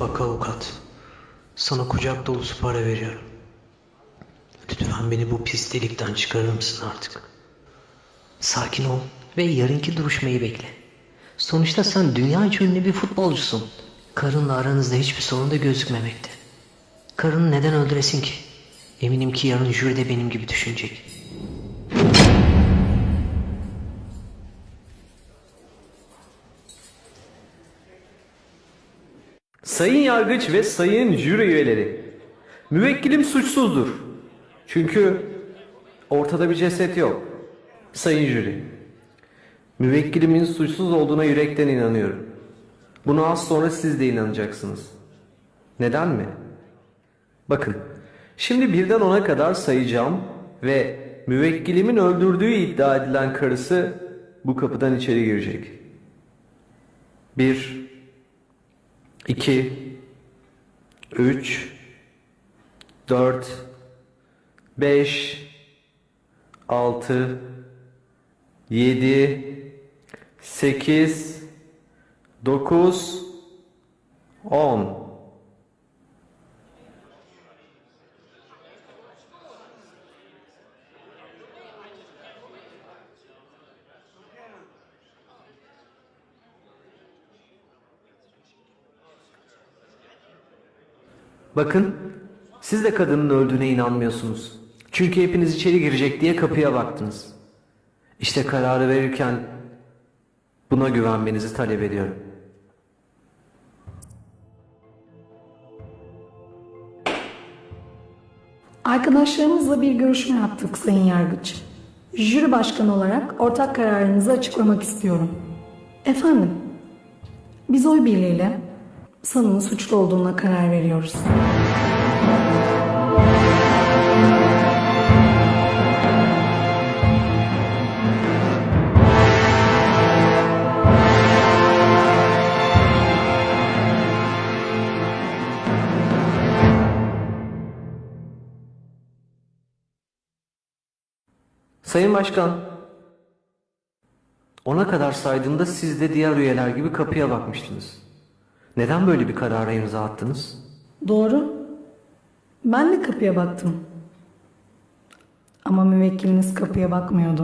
Bak avukat, sana kucak dolusu para veriyorum. Lütfen beni bu pis delikten çıkarır mısın artık? Sakin ol ve yarınki duruşmayı bekle. Sonuçta sen dünya ünlü bir futbolcusun. Karınla aranızda hiçbir sorun da gözükmemekte. Karını neden öldüresin ki? Eminim ki yarın jüri de benim gibi düşünecek. Sayın Yargıç ve Sayın Jüri üyeleri, müvekkilim suçsuzdur. Çünkü ortada bir ceset yok. Sayın Jüri, müvekkilimin suçsuz olduğuna yürekten inanıyorum. Buna az sonra siz de inanacaksınız. Neden mi? Bakın, şimdi birden ona kadar sayacağım ve müvekkilimin öldürdüğü iddia edilen karısı bu kapıdan içeri girecek. Bir, 2 3 4 5 6 7 8 9 10 Bakın, siz de kadının öldüğüne inanmıyorsunuz. Çünkü hepiniz içeri girecek diye kapıya baktınız. İşte kararı verirken buna güvenmenizi talep ediyorum. Arkadaşlarımızla bir görüşme yaptık Sayın Yargıç. Jüri başkanı olarak ortak kararınızı açıklamak istiyorum. Efendim, biz oy birliğiyle sanığın suçlu olduğuna karar veriyoruz. Sayın Başkan, ona kadar saydığımda siz de diğer üyeler gibi kapıya bakmıştınız. Neden böyle bir karara imza attınız? Doğru. Ben de kapıya baktım. Ama müvekkiliniz kapıya bakmıyordu.